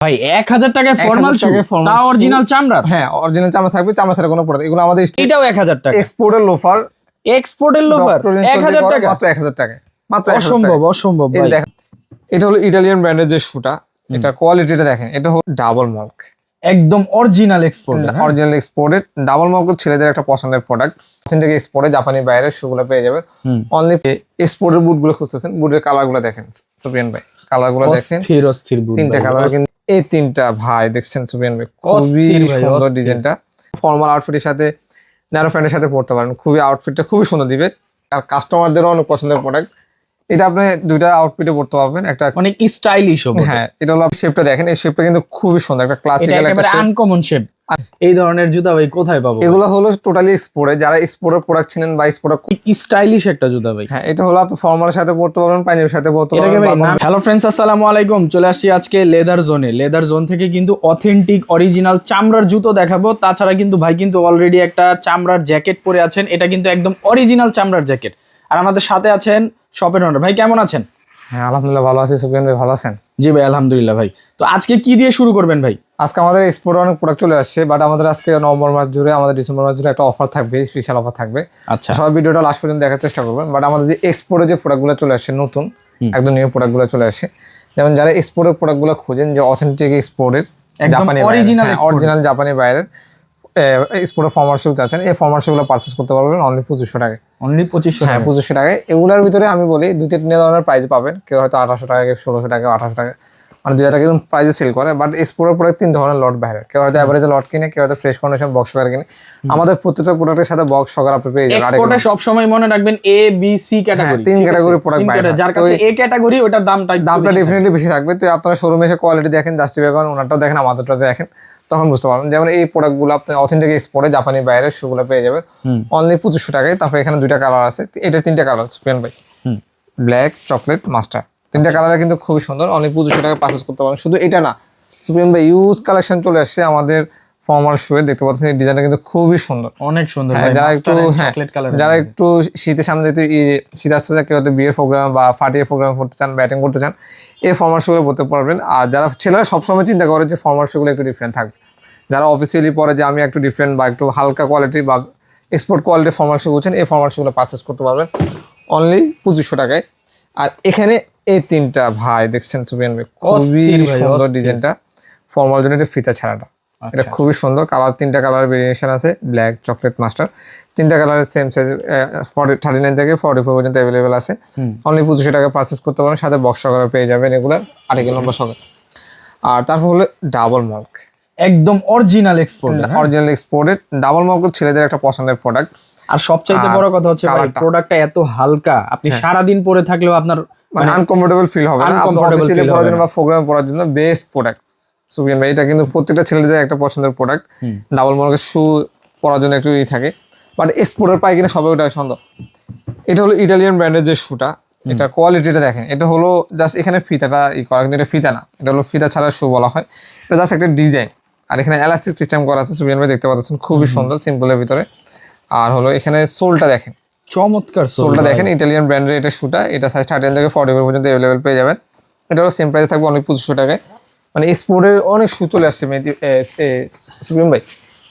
ভাই এক হাজার টাকায় ফর্মাল শু তা অরিজিনাল চামড়ার? হ্যাঁ অরিজিনাল চামড়া থাকবে চামড়া ছাড়া কোনো প্রোডাক্ট এগুলো আমাদের এটাও এক হাজার টাকা। এক্সপোর্টের লোফার এক্সপোর্টের লোফার এক হাজার টাকা? মাত্র এক হাজার টাকা। মাত্র অসম্ভব অসম্ভব ভাই। এটা হলো ইটালিয়ান ব্র্যান্ডের যে শুটা এটা কোয়ালিটিটা দেখেন এটা হলো ডাবল মল্ক একদম original export original exported double মল্ক ছেলেদের একটা পছন্দের প্রোডাক্ট থেকে এক্সপোর্টে জাপানি বাইরের শুগুলো পেয়ে যাবে। অনলি এক্সপোর্টের বুটগুলো খুঁজতেছেন বুটের কালারগুলো দেখেন। সুপ্রিয়ান ভাই কালারগুলো দেখেন। অস্থির অস্থির তিনটা কালার কিন্তু এই তিনটা ভাই দেখছেন সুবিয়ান ভাই? খুবই সুন্দর ডিজাইনটা। ফর্মাল আউটফিটের সাথে ন্যারো প্যান্টের সাথে পড়তে পারেন। খুবই আউটফিটটা খুবই সুন্দর দিবে। আর কাস্টমারদেরও অনেক পছন্দের প্রোডাক্ট এটা আপনি দুইটা আউটফিটে পড়তে পারবেন। একটা অনেক স্টাইলিশ হবে হ্যাঁ এটা হলো শেপটা দেখেন। এই শেপটা কিন্তু খুবই সুন্দর। একটা ক্লাসিক্যাল একটা আনকমন শেপ এই ধরনের জুতা ভাই কোথায় পাবো? এগুলো হলো টোটালি এক্সপোর্টে যারা এক্সপোর্টের প্রোডাক্ট ছিলেন বা এক্সপোর্ট স্টাইলিশ একটা জুতা ভাই। হ্যাঁ এটা হলো আপনি ফর্মালের সাথে পড়তে পারবেন পাইনের সাথে পড়তে পারবেন হ্যালো ফ্রেন্ডস আসসালামু আলাইকুম। চলে আসছি আজকে লেদার জোনে লেদার জোন থেকে কিন্তু অথেন্টিক অরিজিনাল চামড়ার জুতো দেখাবো। তাছাড়া কিন্তু ভাই কিন্তু অলরেডি একটা চামড়ার জ্যাকেট পরে আছেন। এটা কিন্তু একদম অরিজিনাল চামড়ার জ্যাকেট আর আমাদের সাথে আছেন শপের ওনার ভাই কেমন আছেন? হ্যাঁ আলহামদুলিল্লাহ ভালো আছি। সুপিয়ান ভাই ভালো আছেন? জি ভাই আলহামদুলিল্লাহ ভাই। তো আজকে কি দিয়ে শুরু করবেন ভাই? আজকে আমাদের এক্সপোর্টে অনেক প্রোডাক্ট চলে আসছে বাট আমাদের আজকে নভেম্বর মাস জুড়ে আমাদের ডিসেম্বর মাস জুড়ে একটা অফার থাকবে স্পেশাল অফার থাকবে। আচ্ছা। সব ভিডিওটা লাস্ট পর্যন্ত দেখার চেষ্টা করবেন বাট আমাদের যে এক্সপোর্টে যে প্রোডাক্টগুলো চলে আসছে নতুন একদম নিউ প্রোডাক্টগুলো চলে আসছে। যেমন যারা এক্সপোর্টের প্রোডাক্টগুলো খোঁজেন যে অথেন্টিক এক্সপোর্টের জাপানি অরিজিনাল জাপানি বাইরের এক্সপোর্টের ফর্মার শু চাচ্ছেন এই ফর্মার শুগুলো পারচেস করতে পারবেন অনলি পঁচিশশো টাকায়। অনলি পঁচিশশো হ্যাঁ পঁচিশশো টাকায়। এগুলোর ভিতরে আমি বলি দুই তিন ধরনের প্রাইস পাবেন। কেউ হয়তো আঠাশশো টাকা কেউ ষোলোশো টাকা আঠাশশো টাকা। মানে দুই টাকা প্রাইসে সেল করে বাট এক্সপোর্টের প্রোডাক্ট তিন ধরনের লট বাইরে। কেউ হয়তো অ্যাভারেজে লট কিনে কেউ হয়তো ফ্রেশ কন্ডিশন বক্স সহকারে কিনে। আমাদের প্রত্যেকটা প্রোডাক্টের সাথে বক্স সহকারে আপনি পেয়ে যাবেন এক্সপোর্টে সব সময় মনে রাখবেন এ বি সি ক্যাটাগরি তিন ক্যাটাগরি প্রোডাক্ট বাইরে যার কাছে এ ক্যাটাগরি ওটার দামটা দামটা ডেফিনেটলি বেশি থাকবে। তো আপনারা শোরুমে এসে কোয়ালিটি দেখেন জাস্টিফাই করেন ওনারটাও দেখেন আমাদেরটাও দেখেন তখন বুঝতে পারবেন। যেমন এই প্রোডাক্টগুলো আপনি অথেন্টিক এক্সপোর্টে জাপানি বাইরের শুগুলো পেয়ে যাবেন। অনলি পঁচিশশো টাকায় তারপর এখানে দুইটা কালার আছে এটা তিনটা কালার স্পেন ভাই ব্ল্যাক চকলেট মাস্টার তিনটা কালার কিন্তু খুবই সুন্দর। অনেক পঁচিশশো টাকা পারচেস করতে পারেন শুধু এটা না সুপ্রিম ভাই ইউজ কালেকশন চলে আসছে আমাদের ফর্মাল শুয়ে দেখতে পাচ্ছেন এই ডিজাইনটা কিন্তু খুবই সুন্দর। অনেক সুন্দর হ্যাঁ, যারা একটু হ্যাঁ যারা একটু শীতের সামনে যেহেতু শীত আসতে কেউ হয়তো বিয়ের প্রোগ্রাম বা ফাটিয়ে প্রোগ্রাম করতে চান ব্যাটিং করতে চান এই ফর্মাল শুগুলো পড়তে পারবেন। আর যারা ছেলেরা সবসময় চিন্তা করে যে ফর্মাল শুগুলো একটু ডিফারেন্ট থাকবে। যারা অফিসিয়ালি পরে যে আমি একটু ডিফারেন্ট বা একটু হালকা কোয়ালিটি বা এক্সপোর্ট কোয়ালিটির ফর্মাল শু বলছেন এই ফর্মাল শুগুলো পারচেস করতে পারবেন। অনলি পঁচিশশো টাকায়। আর এখানে এই তিনটা ভাই দেখছেন সুবিয়ান ভাই খুবই সুন্দর। ডিজাইনটা। ফর্মাল জন্য এটা ফিতা ছাড়াটা এটা আচ্ছা। খুবই সুন্দর। কালার তিনটা কালার ভেরিয়েশন আছে। ব্ল্যাক চকলেট মাস্টার তিনটা কালারের same size forty thirty nine থেকে ফর্টি ফোর পর্যন্ত অ্যাভেলেবেল আছে। অনলি পঁচিশশো টাকা পারচেস করতে পারেন। সাথে বক্স সহকারে পেয়ে যাবেন এগুলার আর্টিকেল নম্বর সহকারে আর তারপর হলো ডাবল মার্ক একদম original export original exported double মল্ক ছেলেদের একটা পছন্দের প্রোডাক্ট আর সবচাইতে বড় কথা হচ্ছে। প্রোডাক্টটা এত হালকা। আপনি সারা দিন পরে থাকলেও আপনার মানে আনকমফোর্টেবল ফিল হবে না। feel পড়ার জন্য বা প্রোগ্রাম পড়ার জন্য বেস্ট প্রোডাক্ট সুবিয়ান ভাই। এটা কিন্তু প্রত্যেকটা ছেলেদের একটা পছন্দের প্রোডাক্ট ডাবল মর্গের শু পরার জন্য একটু ই থাকে। বাট এক্সপোর্টের পাই কিনা সবাই ওটা সুন্দর এটা হলো ইটালিয়ান ব্র্যান্ডের যে শুটা এটা কোয়ালিটিটা দেখেন। এটা হলো জাস্ট এখানে ফিতাটা ই করা কিন্তু এটা ফিতা না। এটা হলো ফিতা ছাড়া শু বলা হয়। এটা জাস্ট একটা ডিজাইন আর এখানে এলাস্টিক সিস্টেম করা আছে সুবিয়ান ভাই দেখতে পাচ্ছেন। খুবই সুন্দর সিম্পলের ভিতরে। আর হলো এখানে সোলটা দেখেন। চমৎকার সোলটা দেখেন ইটালিয়ান ব্র্যান্ডের এটা শুটা এটা সাইজ থার্টি থেকে ফর্টি পর্যন্ত অ্যাভেলেবেল পেয়ে যাবেন। এটারও সেম প্রাইস থাকবে অনেক পঁচিশশো টাকায়। মানে এক্সপোর্টের অনেক শু চলে আসছে মেহেদি সুপ্রিম ভাই।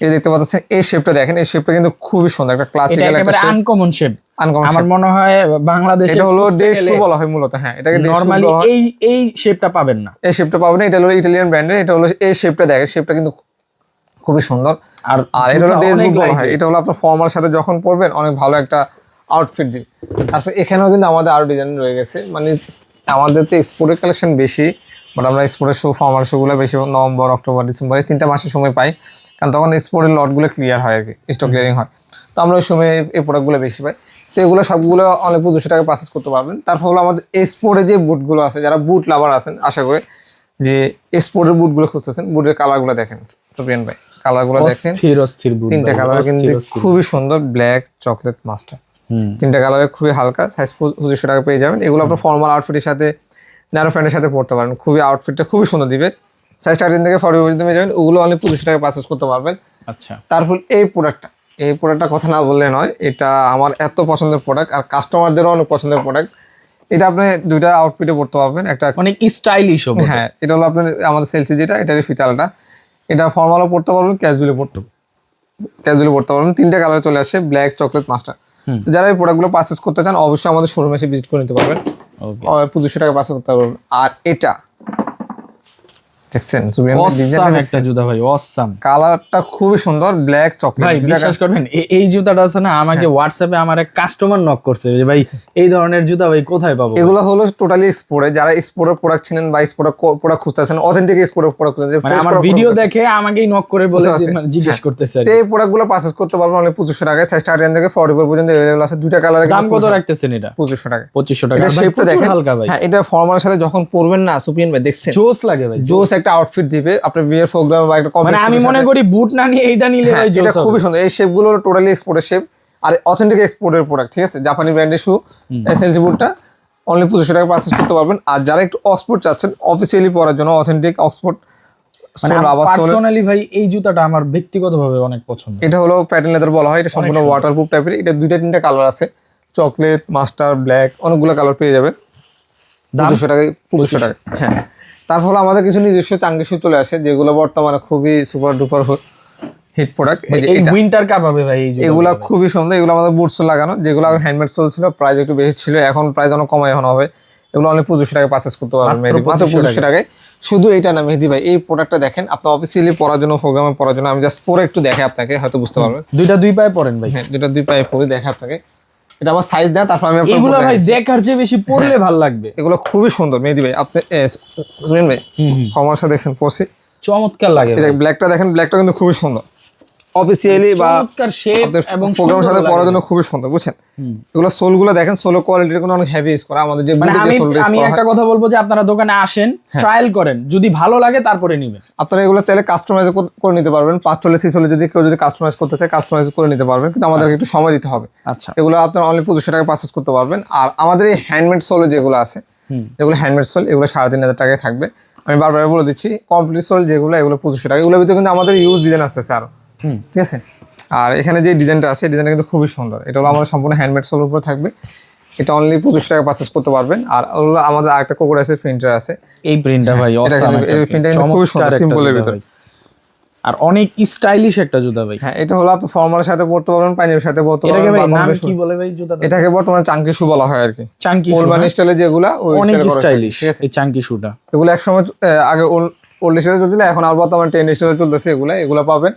এই দেখতে পাচ্ছেন এই শেপটা দেখেন এই শেপটা কিন্তু খুবই সুন্দর একটা ক্লাসিক্যাল একটা শেপ আনকমন শেপ আনকমন আমার মনে হয় বাংলাদেশে এটা হলো ডে শু বলা হয় মূলত হ্যাঁ এটাকে নরমালি এই এই শেপটা পাবেন না। এই শেপটা পাবেন এটা হলো ইটালিয়ান ব্র্যান্ডের এটা হলো এই শেপটা দেখেন শেপটা কিন্তু খুবই সুন্দর। আর আর এটা হলো জুতা ডেস অনেক বুট বলা হয় এটা হলো আপনার ফর্মাল সাথে যখন পরবেন অনেক ভালো একটা আউটফিট দিবে তারপর এখানেও কিন্তু আমাদের আরও ডিজাইন রয়ে গেছে। মানে আমাদের তো এক্সপোর্টের কালেকশন বেশি বাট আমরা এক্সপোর্টের শু ফর্মাল শুগুলো বেশি নভেম্বর অক্টোবর ডিসেম্বর এই তিনটা মাসের সময় পাই। কারণ তখন এক্সপোর্টের লটগুলো ক্লিয়ার হয় আর কি স্টক ক্লিয়ারিং হয়। তো আমরা ওই সময় এই প্রোডাক্টগুলো বেশি পাই। তো এগুলো সবগুলো অনেক পঁচিশশো টাকা পারচেস করতে পারবেন। তারপর হলো আমাদের এক্সপোর্টে যে বুটগুলো আছে যারা বুট লাভার আছেন আশা করে যে এক্সপোর্টের বুটগুলো খুঁজতেছেন বুটের কালারগুলো দেখেন সুপ্রিয়ান ভাই। কালারগুলো দেখেন। তিনটা কালার কিন্তু। খুবই সুন্দর ব্ল্যাক চকলেট মাস্টার। তিনটা কালারে খুবই হালকা সাইজ পঁচিশশো টাকা পেয়ে যাবেন। এগুলো আপনার ফর্মাল আউটফিটের সাথে ন্যারো প্যান্টের সাথে পড়তে পারেন। খুবই আউটফিটটা খুবই সুন্দর দিবে। সাইজ থার্টিন থেকে ফর্টি পর্যন্ত পেয়ে যাবেন। ওগুলো অনেক পঁচিশশো টাকা পারচেস করতে পারবেন। আচ্ছা। তারপর এই প্রোডাক্টটা এই প্রোডাক্টটা কথা না বললে নয় এটা আমার এত পছন্দের প্রোডাক্ট আর কাস্টমারদেরও অনেক পছন্দের প্রোডাক্ট এটা আপনি দুইটা আউটফিটে পড়তে পারবেন। একটা অনেক স্টাইলিশ হবে হ্যাঁ এটা হলো আপনার আমাদের সেলসি যেটা এটা ফিটালটা এটা ফর্মালও পড়তে পারবেন ক্যাজুয়ালি পড়তে ক্যাজুয়ালি পড়তে পারবেন। তিনটা কালার চলে আসছে ব্ল্যাক চকলেট মাস্টার। যারা এই প্রোডাক্টগুলো পারচেস করতে চান অবশ্যই আমাদের শোরুমে এসে ভিজিট করে নিতে পারবেন। পঁচিশশো টাকা পারচেস করতে পারবেন। আর এটা দেখছেন? একটা জুতা ভাই অসাম কালারটা খুবই সুন্দর ব্ল্যাক ভাই বিশ্বাস করবেন এই জুতাটা আছে না আমাকে হ্যাঁ। হোয়াটসঅ্যাপে আমার এক কাস্টমার নক করছে যে ভাই এই ধরনের জুতা ভাই কোথায় পাবো? এগুলো হলো টোটালি এক্সপোর্টে যারা এক্সপোর্টের প্রোডাক্ট ছিলেন বা এক্সপোর্টের প্রোডাক্ট খুঁজতেছেন অথেন্টিক এক্সপোর্টের প্রোডাক্ট মানে আমার ভিডিও দেখে আমাকেই নক করে বলে জিজ্ঞেস হ্যাঁ। করতেছে। এই প্রোডাক্টগুলো পারচেস করতে পারবেন অনলি পঁচিশশো টাকায় স্টার্টিং থেকে ফর্টি ফোর পর্যন্ত অ্যাভেলেবল আছে। দুইটা কালার দাম কত রাখতেছেন এটা? পঁচিশশো টাকা পঁচিশশো টাকা। এটা শেপটা দেখেন। হালকা ভাই। হ্যাঁ এটা ফর্মালের সাথে যখন পরবেন না সুপিয়ান ভাই দেখছেন। জোস লাগে ভাই জোস। একটা আউটফিট দিবে আপনার বিয়ের প্রোগ্রাম বা একটা মানে আমি মনে করি বুট না নিয়ে এইটা নিলে হ্যাঁ, ভাই এটা খুবই সুন্দর। এই শেপগুলো হলো টোটালি এক্সপোর্টের শেপ আর অথেন্টিক এক্সপোর্টের প্রোডাক্ট ঠিক আছে? জাপানি ব্র্যান্ডের শু এসএনসি বুটটা অনলি পঁচিশশো টাকা পারচেস করতে পারবেন। আর যারা একটু অক্সফোর্ড চাচ্ছেন অফিসিয়ালি পরার জন্য অথেন্টিক অক্সফোর্ড আবার পার্সোনালি ভাই এই জুতাটা আমার ব্যক্তিগতভাবে অনেক পছন্দ। এটা হলো প্যাটার্ন লেদার বলা হয় এটা সম্পূর্ণ ওয়াটারপ্রুফ টাইপের এটা দুইটা তিনটা কালার আছে। চকলেট মাস্টার ব্ল্যাক অনেকগুলো কালার পেয়ে যাবেন। দাম? পঁচিশশো টাকায় পঁচিশশো টাকা হ্যাঁ। তার ফলে আমাদের কিছু নিজস্ব চাঙ্গি শু চলে আসে যেগুলো বর্তমানে খুবই সুপার ডুপার হিট প্রোডাক্ট এই উইন্টার কাপ হবে ভাই এগুলা খুবই সুন্দর এগুলো আমাদের বুটস লাগানো যেগুলো আগে হ্যান্ডমেড সোল ছিল প্রাইস একটু বেশি ছিল এখন প্রাইস অনেক কমাই এখন হবে। এগুলো অনেক পঁচিশশো টাকায় পারচেস করতে পারবেন মাত্র মেহেদি মাত্র পঁচিশশো টাকায়। শুধু এইটা না মেহেদি ভাই এই প্রোডাক্টটা দেখেন আপনার অফিসিয়ালি পড়ার জন্য প্রোগ্রামে পড়ার জন্য আমি জাস্ট পরে একটু দেখে আপনাকে হয়তো বুঝতে পারবেন। দুইটা দুই পায়ে পরেন ভাই। হ্যাঁ যেটা দুই পায়ে পরে দেখে আপনাকে। এটা আমার সাইজ না তারপর আমি এগুলো ভাই দেখার চেয়ে বেশি পড়লে ভালো লাগবে। এগুলো খুবই সুন্দর মেহেদি ভাই। আপনি সুমিন ভাই কমার্সে দেখছেন পড়ছি। চমৎকার লাগে ব্ল্যাকটা দেখেন ব্ল্যাকটা কিন্তু খুবই সুন্দর। অফিসিয়ালি বা এবং প্রোগ্রামের সাথে লাগে। জন্য খুবই সুন্দর বুঝছেন? এগুলো সোলগুলো দেখেন সোলো কোয়ালিটির কোনো অনেক হেভি ইউজ করা আমাদের যে মানে আমি সোল আমি একটা কথা বলব যে আপনারা দোকানে আসেন হ্যাঁ। ট্রায়াল করেন যদি ভালো লাগে তারপরে নিবেন। আপনারা এগুলো চাইলে কাস্টমাইজ করে নিতে পারবেন পাঁচ চল্লিশ যদি কেউ যদি কাস্টমাইজ করতে চায় কাস্টমাইজ করে নিতে পারবেন কিন্তু আমাদেরকে একটু সময় দিতে হবে। আচ্ছা। এগুলো আপনার অনলি পঁচিশশো টাকা পারচেস করতে পারবেন। আর আমাদের এই হ্যান্ডমেড সোলে যেগুলো আছে। এগুলো হ্যান্ডমেড সোল এগুলো সাড়ে তিন হাজার টাকায় থাকবে। আমি বারবার বলে দিচ্ছি কমপ্লিট সোল যেগুলো এগুলো পঁচিশশো টাকা। এগুলোর ভিতরে কিন্তু আমাদের ইউজ ডিজাইন আসতেছে আরও। ঠিক আছে? আর এখানে যে ডিজাইনটা আছে ডিজাইনটা কিন্তু খুবই সুন্দর। এটা হলো আমাদের সম্পূর্ণ হ্যান্ডমেড সোলের উপরে থাকবে। এটা অনলি পঁচিশশো টাকা পারচেস করতে পারবেন। আর হলো আমাদের আরেকটা কোকোর আছে প্রিন্টার আছে। এই প্রিন্টটা ভাই এই print। কিন্তু খুবই সুন্দর, এর ভিতরে। আর অনেক স্টাইলিশ একটা জুতা ভাই। হ্যাঁ এটা হলো আপনি ফর্মালের সাথে পড়তে পারবেন পাইনের সাথে পড়তে পারবেন এটাকে ভাই নাম কি বলে ভাই জুতাটা? এটাকে বর্তমানে চাঙ্কি শু বলা হয় আর কি। চাঙ্কি ওলমান স্টাইলে যেগুলা ওই অনেক স্টাইলিশ ঠিক আছে? এই চাঙ্কি শুটা এগুলো একসময় আগে ওল্ড স্টাইলে চলছিল এখন আর বর্তমানে টেন স্টাইলে চলতেছে এগুলো এগুলো পাবেন।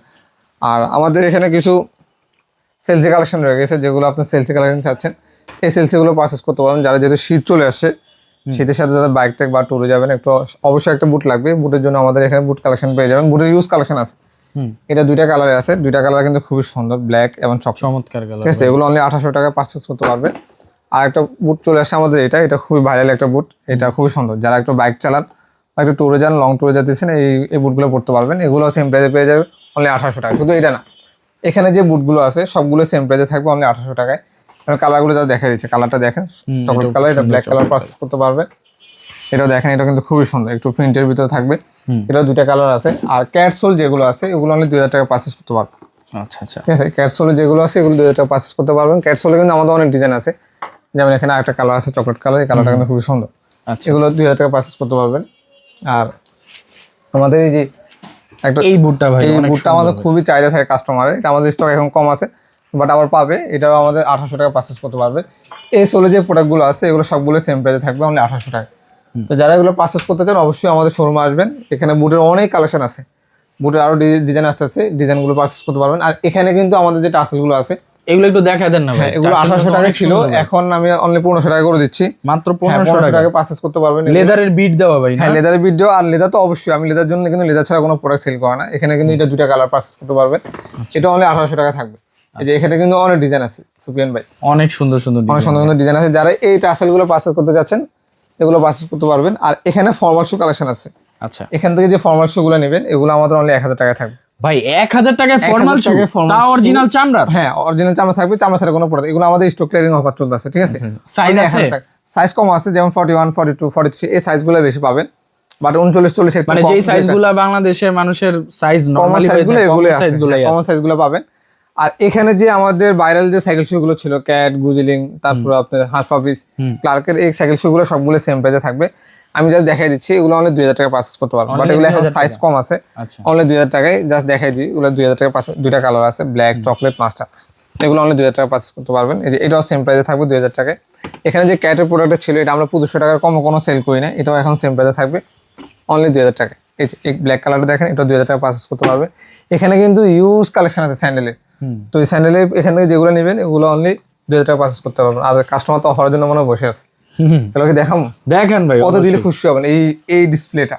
আর আমাদের এখানে কিছু সেলসি কালেকশন রয়ে গেছে যেগুলো আপনি সেলসি কালেকশন চাচ্ছেন। এই সেলসিগুলো পারচেস করতে পারবেন যারা যেহেতু শীত চলে আসছে শীতের সাথে যাদের বাইক টেক বা ট্যুরে যাবেন একটু অবশ্যই একটা বুট লাগবে। বুটের জন্য আমাদের এখানে বুট কালেকশন পেয়ে যাবেন। বুটের ইউজ কালেকশন আছে। এটা দুইটা কালারে আছে। দুইটা কালার কিন্তু খুবই সুন্দর ব্ল্যাক এবং চকলেট চমৎকার গেল ঠিক আছে? এগুলো অনলি আঠাশশো টাকা পারচেস করতে পারবে। আর একটা বুট চলে আসছে আমাদের এটা। এটা খুবই ভাইরাল একটা বুট এটা খুবই সুন্দর। যারা একটু বাইক চালান বা একটু ট্যুরে যান লং ট্যুরে যেতেছেন এই এই বুটগুলো পড়তে পারবেন। এগুলো সেম প্রাইসে পেয়ে যাবে। অনলি আঠারোশো টাকা। শুধু এটা না এখানে যে বুটগুলো আছে সবগুলো সেম প্রাইসে থাকবে অনলি আঠারোশো টাকায়। কালারগুলো যা দেখা দিচ্ছে কালারটা দেখেন চকলেট কালার এটা ব্ল্যাক কালার পারচেস করতে পারবে। এটা দেখেন এটা কিন্তু খুবই সুন্দর একটু প্রিন্টের ভিতরে থাকবে। এটা দুইটা কালার আছে। আর ক্যাটসোল যেগুলো আছে এগুলো অনলি দুই হাজার টাকা পারচেস করতে পারবে। আচ্ছা আচ্ছা। ঠিক আছে ক্যাটসোলে যেগুলো আছে এগুলো দুই হাজার পারচেস করতে পারবেন ক্যাটসোলে কিন্তু আমাদের অনেক ডিজাইন আছে। যেমন এখানে একটা কালার আছে চকলেট কালার এই কালারটা কিন্তু খুবই সুন্দর। আচ্ছা। এগুলো দুই হাজার টাকা পারচেস করতে পারবেন। আর আমাদের এই যে একটা এই বুটটা ভাই এই বুটটা আমাদের খুবই চাহিদা থাকে কাস্টমারের এটা আমাদের স্টক এখন কম আছে বাট আবার পাবে। এটাও আমাদের আঠাশশো টাকা পারচেস করতে পারবে। এই সোলে যে প্রোডাক্টগুলো আছে এগুলো সবগুলো সেম প্রাইসে থাকবে অনলি আঠাশশো টাকা। তো যারা এগুলো পারচেস করতে চান অবশ্যই আমাদের শোরুমে আসবেন। এখানে বুটের অনেক কালেকশন আছে। বুটের আরও ডিজাইন আসতে আসতেছে ডিজাইনগুলো পারচেস করতে পারবেন। আর এখানে কিন্তু আমাদের যে টাসেলগুলো আছে এগুলো একটু দেখা দেন না ভাই। হ্যাঁ এগুলো টার্সেলটা আঠাশশো তো টাকা ছিল এখন আমি অনলি পনেরোশো টাকা করে দিচ্ছি। মাত্র হ্যাঁ পনেরোশো পনেরোশো টাকা। পারচেস করতে পারবেন লেদারের বিট দেওয়া ভাই হ্যাঁ লেদারের ভিডিও আর লেদার তো অবশ্যই আমি লেদার জন্য কিন্তু লেদার ছাড়া কোনো প্রোডাক্ট সেল করে না। এখানে কিন্তু এটা দুটা কালার পারচেস করতে পারবেন। আচ্ছা। এটা অনলি আঠারোশো টাকা থাকবে। এই যে এখানে কিন্তু অনেক ডিজাইন আছে সুপিয়ান ভাই। অনেক সুন্দর সুন্দর অনেক সুন্দর সুন্দর ডিজাইন আছে। যারা এই টাসেলগুলো পারচেস করতে যাচ্ছেন এগুলো পারচেস করতে পারবেন। আর এখানে ফর্মাল শু কালেকশন আছে। আচ্ছা। এখান থেকে যে ফর্মাল শু গুলো নেবেন এগুলো আমাদের অনলি এক হাজার টাকা থাকবে। ভাই এক হাজার টাকায় ফর্মাল তা অরিজিনাল চামড়ার? হ্যাঁ অরিজিনাল চামড়া থাকবে চামড়া ছাড়া কোনো প্রোডাক্ট এগুলো আমাদের স্টক ক্লিয়ারিং অফার চলতেছে ঠিক আছে? সাইজ আছে? সাইজ কম আছে যেমন forty one forty two forty three এই সাইজগুলো বেশি পাবেন। বাট উনচল্লিশ চল্লিশ মানে যে সাইজগুলো বাংলাদেশের মানুষের সাইজ নরমালি সাইজগুলো এগুলো সাইজগুলো পাবেন। আর এখানে যে আমাদের ভাইরাল যে সাইকেল শু গুলো ছিল ক্যাট গুজিলিং তারপর আপনার হাঁস পাপিস ক্লার্কের এই সাইকেল শু গুলো সবগুলো সেম প্রাইসে থাকবে। আমি জাস্ট দেখাই দিচ্ছি এগুলো অনলি দুই হাজার টাকা পারচেস করতে পারব বাট এগুলো এখন সাইজ কম আছে। আচ্ছা। অনলি দুই হাজার টাকায় জাস্ট দেখাই দিই এগুলো দুই হাজার টাকা দুইটা কালার আছে ব্ল্যাক চকলেট পাঁচটা এগুলো অনলি দুই হাজার টাকা পারচেস করতে পারবেন। এই যে এটাও সেম প্রাইসে থাকবে দুই হাজার টাকায়। এখানে যে ক্যাটের প্রোডাক্টটা ছিল এটা আমরা পঁচিশশো টাকার কম কোনো সেল করি না এটাও এখন সেম প্রাইসে থাকবে। অনলি দুই হাজার টাকা এই যে ব্ল্যাক কালারটা দেখেন এটা দুই হাজার টাকা পারচেস করতে পারবে। এখানে কিন্তু ইউজ কালেকশন আছে স্যান্ডেলের। তো এই স্যান্ডেলে এখান থেকে যেগুলো নেবেন এগুলো অনলি দুই হাজার টাকা পারচেস করতে পারবেন। আর কাস্টমার তো অফারের জন্য মনে বসে আছে। এগুলোকে দেখাবো। দেখেন ভাই কত দিলে খুশি হবেন? এই এই ডিসপ্লেটা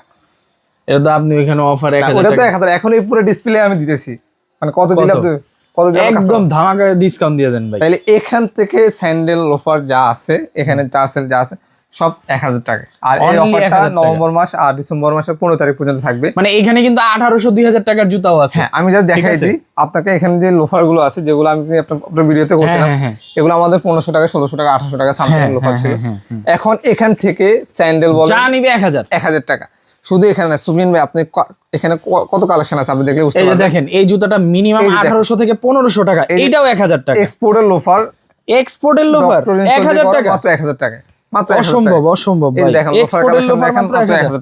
এটা তো আপনি ওইখানে অফার এক হাজার ওটা তো এক হাজার এখন এই পুরো ডিসপ্লে আমি দিতেছি। মানে কত দিলে কত? আপনি কত দিলে একদম ধামাকা ডিসকাউন্ট দিয়ে দেন ভাই। তাহলে এখান থেকে স্যান্ডেল লোফার যা আছে এখানে টার্সেল যা আছে সব এক হাজার টাকা। আর এই অফারটা নভেম্বর মাস আর ডিসেম্বর মাসের পনেরো তারিখ পর্যন্ত থাকবে। মানে এখানে কিন্তু আঠারোশো দুই হাজার টাকার জুতাও আছে। হ্যাঁ আমি জাস্ট দেখাই? দিই। আপনাকে এখানে যে লোফারগুলো আছে যেগুলো আমি আপনার ভিডিওতে করছিলাম হ্যাঁ, হ্যাঁ, এগুলো আমাদের পনেরোশো টাকা ষোলোশো টাকা আঠারোশো টাকা সামথিং হ্যাঁ, লোফার হ্যাঁ, ছিল। হ্যাঁ, হ্যাঁ, এখন এখান থেকে স্যান্ডেল বলেন যা নিবে এক হাজার। এক হাজার টাকা। শুধু এখানে না সুবিন ভাই আপনি এখানে কত কালেকশন আছে? আপনি দেখলে বুঝতে পারবেন। দেখেন এই জুতাটা মিনিমাম। আঠারোশো থেকে পনেরোশো টাকা এই এইটাও এক হাজার টাকা। এক্সপোর্টের লোফার এক্সপোর্টের লোফার এক হাজার টাকা। মাত্র এক হাজার টাকা। মাত্র অসম্ভব অসম্ভব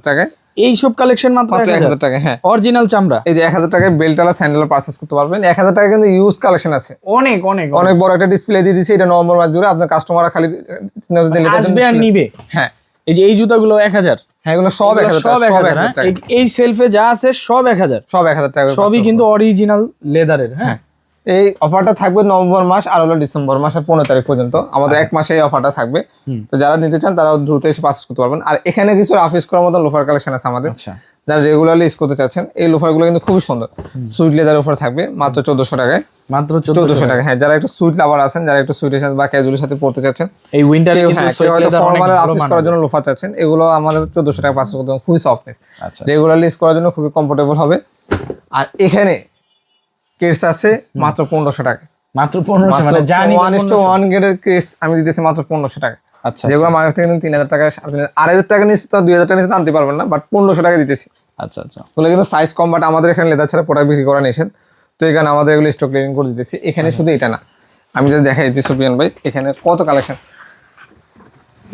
টাকায়। এইসব কালেকশন মাত্র এক হাজার। টাকা হ্যাঁ। অরিজিনাল চামড়া। এই যে এক হাজার টাকায় বেল্টালা স্যান্ডেল করতে পারবেন। এক হাজার টাকা কিন্তু ইউজ কালেকশন আছে। অনেক অনেক অনেক। বড় একটা ডিসপ্লে দিয়ে দিচ্ছি এটা নভেম্বর মাস জুড়ে। আপনার কাস্টমাররা খালি দিলে আসবে আর নিবে। হ্যাঁ। এই যে এই জুতাগুলো এক হাজার। হ্যাঁ এগুলো সব এক হাজার সব এক হাজার হ্যাঁ? এই- এই সেলফে যা আছে সব এক হাজার। সব এক হাজার টাকা সবই কিন্তু অরিজিনাল লেদারের হ্যাঁ। এই অফারটা থাকবে নভেম্বর মাস আর হলো ডিসেম্বর মাসের পনেরো তারিখ পর্যন্ত। আমাদের এক মাসে এই অফারটা থাকবে। তো যারা নিতে চান তারা দ্রুত এসে পারচেস করতে পারবেন। আর এখানে কিছু অফিস করার মতো লোফার কালেকশন আছে আমাদের। আচ্ছা। যারা রেগুলারলি ইউজ করতে চাচ্ছেন এই লোফারগুলো কিন্তু খুবই সুন্দর। সুইট লেদার অফার থাকবে মাত্র চোদ্দশো টাকায়। মাত্র চোদ্দশো টাকা হ্যাঁ যারা একটু সুইট লাভার আছেন যারা একটু সুইটের সাথে বা ক্যাজুয়ালের সাথে পড়তে চাচ্ছেন এই উইন্টার হ্যাঁ হয়তো ফর্মাল অফিস করার জন্য লোফার চাচ্ছেন এগুলো আমাদের চোদ্দশো টাকা পাঁচশো করতে খুবই সফটনেস রেগুলারলি ইউজ করার জন্য খুবই কমফোর্টেবল হবে। আর এখানে কেস আছে মাত্র পনেরোশো টাকা। মাত্র পনেরোশো মানে জানি ওয়ান ইস টু ওয়ান গ্রেডের কেস আমি দিতেছি মাত্র পনেরোশো টাকা। আচ্ছা যেগুলো মার্কেট থেকে তিন হাজার টাকা আড়াই হাজার টাকা নিচ্ছে তো দুই হাজার টাকা নিচ্ছে আনতে পারবেন না বাট পনেরোশো টাকা দিতেছি। আচ্ছা আচ্ছা। ওগুলো কিন্তু সাইজ কম বাট আমাদের এখানে লেদার ছাড়া প্রোডাক্ট বিক্রি করা নিষেধ। তো এখানে আমাদের এগুলো স্টক ক্লিনিং করে দিতেছি। এখানে শুধু এটা না। আমি যদি দেখাই দিচ্ছি সুপিয়ান ভাই এখানে কত কালেকশন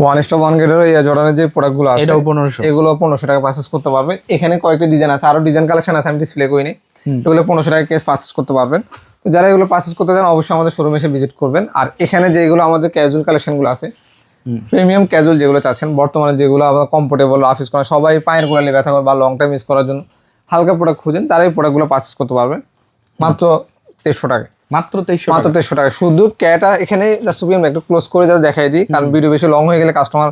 ওয়ান স্টপ ওয়ান গ্রেডের এই জর্ডানের যে প্রোডাক্টগুলো আছে এটাও পনেরোশো। এগুলো পনেরোশো টাকা পারচেস করতে পারবে। এখানে কয়েকটা ডিজাইন আছে আরও ডিজাইন কালেকশন আছে আমি ডিসপ্লে করিনি। এগুলো পনেরোশো টাকা কেস পারচেস করতে পারবেন। তো যারা এগুলো পারচেস করতে চান অবশ্যই আমাদের শোরুমে এসে ভিজিট করবেন। আর এখানে যেগুলো আমাদের ক্যাজুয়াল কালেকশনগুলো আছে প্রিমিয়াম ক্যাজুয়াল যেগুলো চাচ্ছেন বর্তমানে যেগুলো আমরা কমফোর্টেবল অফিস করা সবাই পায়ের গোড়ালি ব্যথা করে বা লং টাইম ইউজ করার জন্য হালকা প্রোডাক্ট খুঁজেন তারাই এই প্রোডাক্টগুলো পারচেস করতে পারবেন। মাত্র তেইশশো টাকা। মাত্র তেইশশো মাত্র তেইশশো টাকা। শুধু ক্যাটা এখানে জাস্ট একটু ক্লোজ করে যা দেখাই দিই কারণ ভিডিও বেশি লং হয়ে গেলে কাস্টমার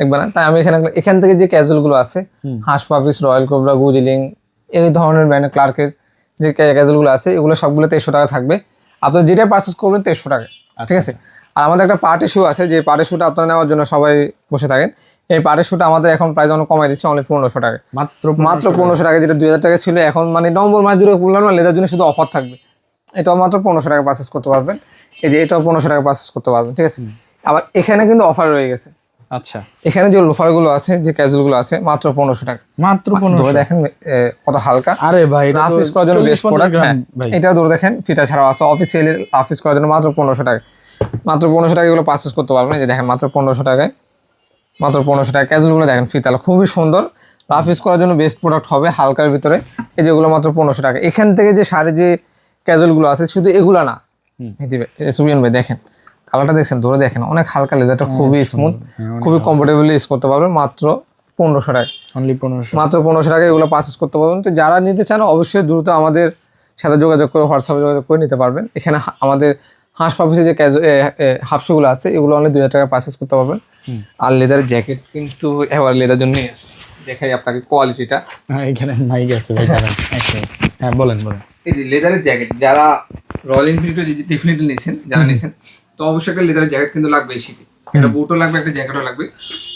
দেখবে না। তাই আমি এখানে এখান থেকে যে ক্যাজুয়ালগুলো আছে। হাঁস পাপিস রয়্যাল কোবরা গুজিলিং এই ধরনের ব্র্যান্ডের ক্লার্কের যে ক্যাজুয়ালগুলো আছে এগুলো সবগুলো তেইশশো টাকা থাকবে। আপনি যেটা পারচেস করবেন তেইশশো টাকা ঠিক আছে? আর আমাদের একটা পার্টি শু আছে যে পার্টি শুটা আপনারা নেওয়ার জন্য সবাই বসে থাকেন। এই পার্টি শুটা আমাদের এখন প্রাইস অনেক কমাই দিচ্ছে অনেক পনেরোশো টাকা। মাত্র মাত্র পনেরোশো টাকা যেটা দুই হাজার টাকা ছিল এখন মানে নভেম্বর মাস জুড়ে বললাম না লেদার জন্য শুধু অফার থাকবে। এটাও মাত্র পনেরোশো টাকা পারচেস করতে পারবেন। এই যে এটাও পনেরোশো টাকা পারচেস করতে পারবেন ঠিক আছে? আবার এখানে কিন্তু অফার রয়ে গেছে। আচ্ছা। এখানে যে লোফারগুলো আছে যে ক্যাজুয়ালগুলো আছে মাত্র পনেরোশো টাকা। মাত্র পনেরোশো। দেখেন কত হালকা। আরে ভাই অফিস করার জন্য বেস্ট প্রোডাক্ট হ্যাঁ এটা ধরে দেখেন ফিতা ছাড়াও আছে। অফিসিয়ালি অফিস করার জন্য মাত্র পনেরোশো টাকা। মাত্র পনেরোশো টাকা এগুলো পারচেস করতে পারবেন। যে দেখেন মাত্র পনেরোশো টাকায়। মাত্র পনেরোশো টাকা। ক্যাজুয়ালগুলো দেখেন ফিতালা খুবই সুন্দর। অফিস করার জন্য বেস্ট প্রোডাক্ট হবে হালকার ভিতরে। এই যেগুলো মাত্র পনেরোশো টাকা। এখান থেকে যে শাড়ি যে ক্যাজুয়ালগুলো আছে শুধু এগুলা না। সুবিয়ান ভাই দেখেন কালারটা দেখছেন ধরে দেখেন অনেক হালকা লেদারটা খুবই স্মুথ খুবই কমফোর্টেবলি ইউজ করতে পারবেন মাত্র পনেরোশো টাকা। অনলি পনেরোশো। মাত্র পনেরোশো টাকা এগুলো পারচেস করতে পারবেন। তো যারা নিতে চান অবশ্যই দ্রুত আমাদের সাথে যোগাযোগ করে হোয়াটসঅ্যাপে যোগাযোগ করে নিতে পারবেন। এখানে আমাদের হাঁস পাপিসে যে ক্যাজু হাফশুগুলো আছে এগুলো অনেক দুই হাজার টাকা পারচেস করতে পারবেন। আর লেদার জ্যাকেট কিন্তু এবার লেদার জন্যই আসে দেখাই আপনাকে কোয়ালিটিটা হ্যাঁ এখানে মাইক আছে ভাই হ্যাঁ বলেন বলেন। এই যে লেদারের জ্যাকেট যারা রয়্যাল এনফিল্ড ডেফিনেটলি নিয়েছেন যারা নিয়েছেন তো অবশ্যই একটা লেদারের জ্যাকেট কিন্তু লাগবে শীতে। একটা বুটও লাগবে একটা জ্যাকেটও লাগবে।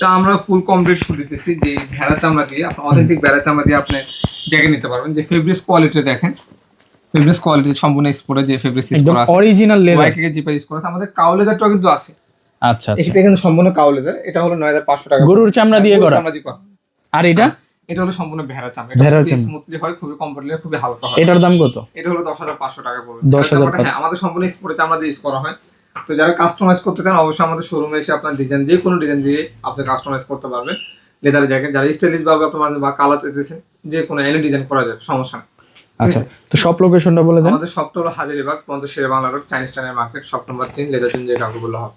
তা আমরা ফুল কমপ্লিট শু দিতেছি যে ভেড়া চামড়া দিয়ে আপনার অথেন্টিক ভেড়া চামড়া দিয়ে আপনি জ্যাকেট নিতে পারবেন। যে ফেব্রিক্স কোয়ালিটি দেখেন ফেব্রিক্স কোয়ালিটি সম্পূর্ণ এক্সপোর্টে যে ফেব্রিক্স ইউজ করা আছে। অরিজিনাল লেদার ওয়াইকে জিপে ইউজ করা আছে। আমাদের কাউ লেদারটাও কিন্তু আছে। আচ্ছা আচ্ছা। এটা কিন্তু সম্পূর্ণ কাউ লেদার এটা হলো নয় হাজার পাঁচশো টাকা। গরুর চামড়া দিয়ে করা। চামড়া দিয়ে করা। আর এটা? এটা হলো সম্পূর্ণ ভেড়া চামড়া। ভেড়ার চামড়া। স্মুথলি হয় খুবই কমফোর্টেবল খুবই হালকা হয়। এটার দাম কত? এটা হলো দশ হাজার পাঁচশো টাকা পড়বে। 10,500 চামড়াটা, হ্যাঁ আমাদের সম্পূর্ণ স্পোর্টে চামড়া দিয়ে ইউজ করা হয়। তো যারা কাস্টমাইজ করতে চান অবশ্যই আমাদের শোরুমে এসে আপনার ডিজাইন দিয়ে কোনো ডিজাইন দিয়ে আপনি কাস্টমাইজ করতে পারবেন। লেদার জ্যাকেট যারা স্টাইলিশ ভাবে আপনার বা কালার চাইতেছেন যে কোনো এনে ডিজাইন করা যাবে সমস্যা নেই। আচ্ছা তো সব লোকেশনটা বলে দেন। আমাদের সবটা হলো হাজিরিবাগ পঞ্চাশ শেরে বাংলা রোড চাইনিজ টাইনের মার্কেট সব নম্বর তিন লেদার জন্য যে কাউকে বললে হবে।